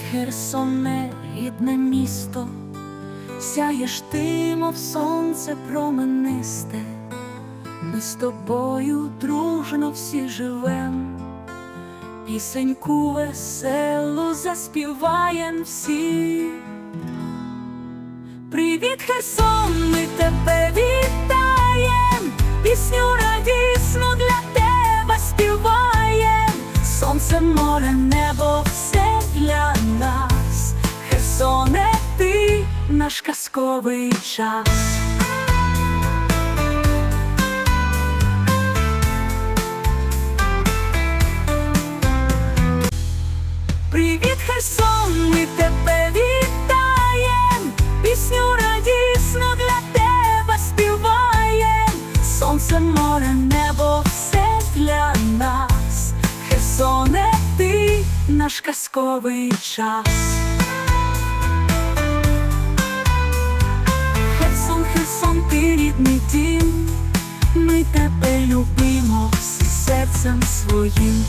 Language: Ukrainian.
Херсоне, рідне місто, сяєш ти, мов сонце променисте, ми з тобою дружно всі живем, пісеньку веселу заспіваєм всі. Привіт, Херсон, ми тебе вітаєм, пісню радісну для тебе співаєм, сонце, море, небо, наш казковий час. Привіт, Херсон, ми тебе вітаєм, пісню радісну для тебе співаєм, сонце, море, небо, все для нас, Херсоне, ти наш казковий час. Рідний ми тебе любимо всі серцем своїм.